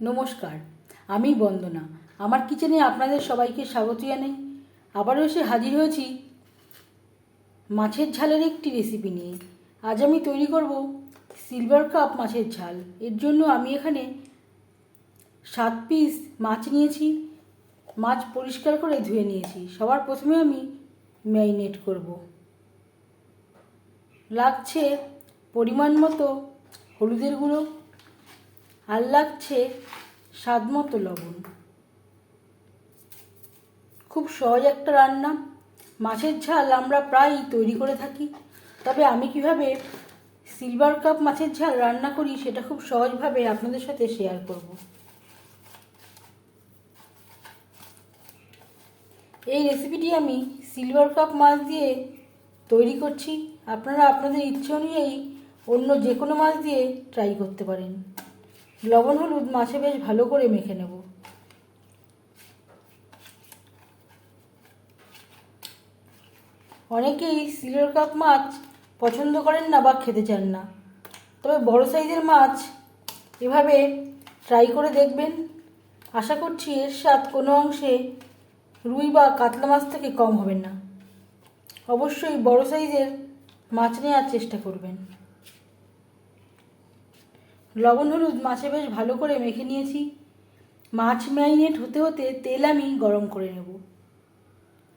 নমস্কার, আমি বন্দনা। আমার কিচেনে আপনাদের সবাইকে স্বাগত জানাই। আবারও এসে হাজির হয়েছি মাছের ঝালের একটি রেসিপি নিয়ে। আজ আমি তৈরি করব সিলভার কাপ মাছের ঝাল। এর জন্য আমি এখানে সাত পিস মাছ নিয়েছি। মাছ পরিষ্কার করে ধুয়ে নিয়েছি। সবার প্রথমে আমি ম্যারিনেট করব। লাগছে পরিমাণ মতো হলুদের গুঁড়ো আর লাগছে স্বাদ মতো লবণ। খুব সহজ একটা রান্না। মাছের ঝাল আমরা প্রায়ই তৈরি করে থাকি। তবে আমি কীভাবে সিলভার কাপ মাছের ঝাল রান্না করি সেটা খুব সহজভাবে আপনাদের সাথে শেয়ার করব। এই রেসিপিটি আমি সিলভার কাপ মাছ দিয়ে তৈরি করছি। আপনারা আপনাদের ইচ্ছে অনুযায়ী অন্য যে কোনো মাছ দিয়ে ট্রাই করতে পারেন। লবণ, হলুদ মাছে বেশ ভালো করে মেখে নেব। অনেকেই সিলভার কাপ মাছ পছন্দ করেন না বা খেতে চান না। তবে বড় সাইজের মাছ এভাবে ট্রাই করে দেখবেন। আশা করছি এর স্বাদ কোনো অংশে রুই বা কাতলা মাছ থেকে কম হবে না। অবশ্যই বড় সাইজের মাছ নেওয়ার চেষ্টা করবেন। লবণ হলুদ মাছে বেশ ভালো করে মেখে নিয়েছি। মাছ ম্যারিনেট হতে হতে তেল আমি গরম করে নেব।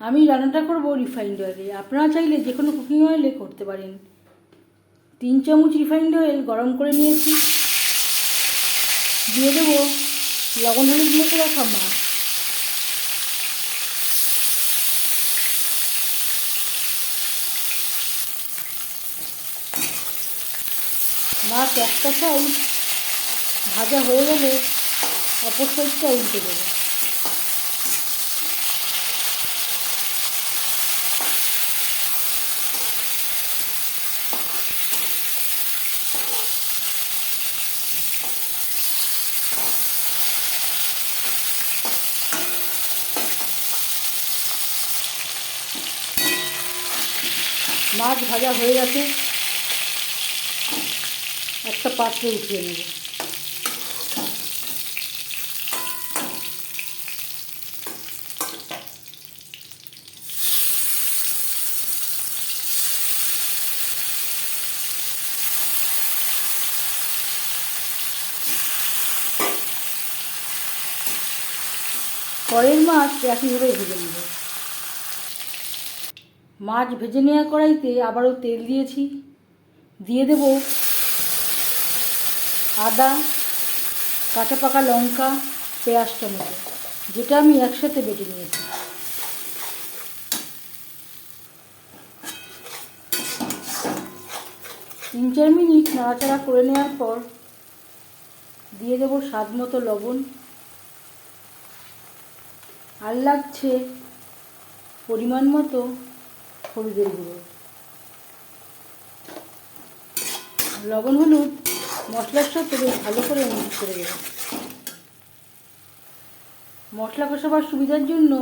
আমি রান্নাটা করব রিফাইন্ড অয়েলে। আপনারা চাইলে যে কোনো কুকিং অয়েলে করতে পারেন। তিন চামচ রিফাইন্ড অয়েল গরম করে নিয়েছি। দিয়ে দেবো লবণ হলুদ মেখে রাখা মাছ। মাছ একটা সাইড ভাজা হয়ে গেলে অপর সাইডটা উল্টে দেবো। মাছ ভাজা হয়ে গেছে। একটা পাত্রে উঠিয়ে নেব। পরের মাছ একইভাবে ভেজে নেব। মাছ ভেজে নেওয়া কড়াইতে আবারও তেল দিয়েছি। দিয়ে দেব আদা, কাঁচা পাকা লঙ্কা, পেঁয়াজ, টমেটো, যেটা আমি একসাথে বেটে নিয়েছি। তিন চার মিনিট নাড়াচাড়া করে নেওয়ার পর দিয়ে দেবো স্বাদ মতো লবণ। আর লাগছে পরিমাণ মতো হলুদের গুঁড়ো। লবণ, হলুদ মশলার সাথে বেশ ভালো করে মিক্স করে দেবে মশলা কষাবার সুবিধার জন্য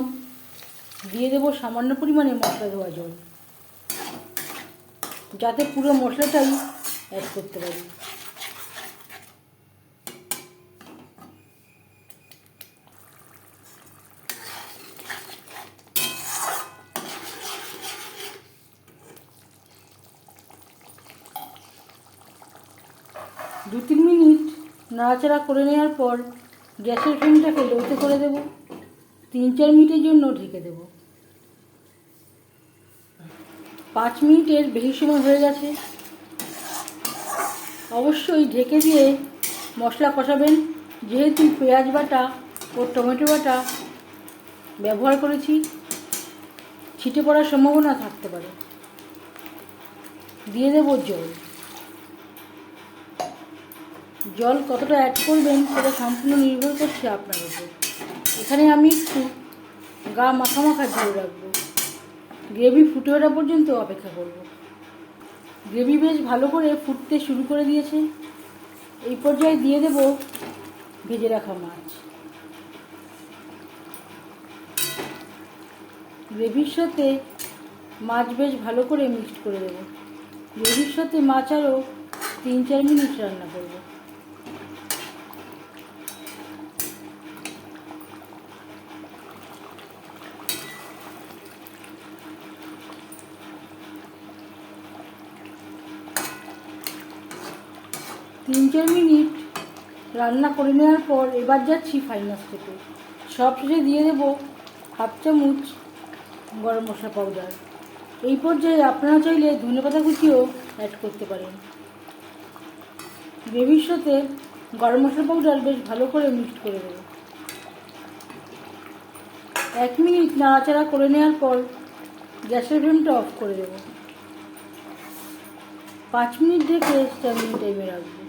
দিয়ে দেবো সামান্য পরিমাণে মশলা দেওয়া জল, যাতে পুরো মশলাটাই অ্যাড করতে পারি। দু তিন মিনিট নাড়াচাড়া করে নেওয়ার পর গ্যাসের ফ্লেমটাকে লোতে করে দেব। তিন চার মিনিটের জন্য ঢেকে দেব। পাঁচ মিনিটের বেশি সময় হয়ে গেছে। অবশ্যই ঢেকে দিয়ে মশলা কষাবেন। যেহেতু পেঁয়াজ বাটা ও টমেটো বাটা ব্যবহার করেছি, ছিটে পড়ার সম্ভাবনা থাকতে পারে। দিয়ে দেবো জল। জল কতটা অ্যাড করবেন সেটা সম্পূর্ণ নির্ভর করছে আপনার উপর। এখানে আমি একটু গা মাখা মাখা ঝোল রাখব। গ্রেভি ফুটে ওঠা পর্যন্ত অপেক্ষা করব। গ্রেভি বেশ ভালো করে ফুটতে শুরু করে দিয়েছে। এই পর্যায়ে দিয়ে দেব ভেজে রাখা মাছ। গ্রেভির সাথে মাছ বেশ ভালো করে মিক্সড করে দেবো। গ্রেভির সাথে মাছ আরও তিন চার মিনিট রান্না করব। তিন চার মিনিট রান্না করে নেওয়ার পর এবার যাচ্ছি ফাইনাল স্টেপে সব শেষে দিয়ে দেবো হাফ চামচ গরম মশলা পাউডার এই পর্যায়ে আপনারা চাইলে ধনেপাতা কুচিও অ্যাড করতে পারেন। গ্রেভির সাথে গরম মশলা পাউডার বেশ ভালো করে মিক্সড করে দেবো এক মিনিট নাড়াচাড়া করে নেওয়ার পর গ্যাসের ফ্লেমটা অফ করে দেবো। পাঁচ মিনিট ঢেকে স্ট্যান্ডিং টাইমে রাখব।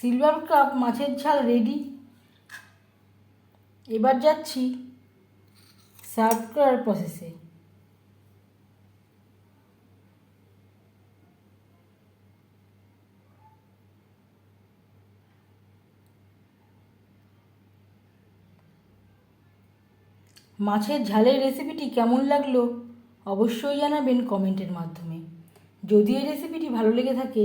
সিলভার কাপ মাছের ঝাল রেডি এবার যাচ্ছি সার্ভ করার প্রসেসে মাছের ঝালের রেসিপিটি কেমন লাগল অবশ্যই জানাবেন কমেন্টের মাধ্যমে। যদি এই রেসিপিটি ভালো লেগে থাকে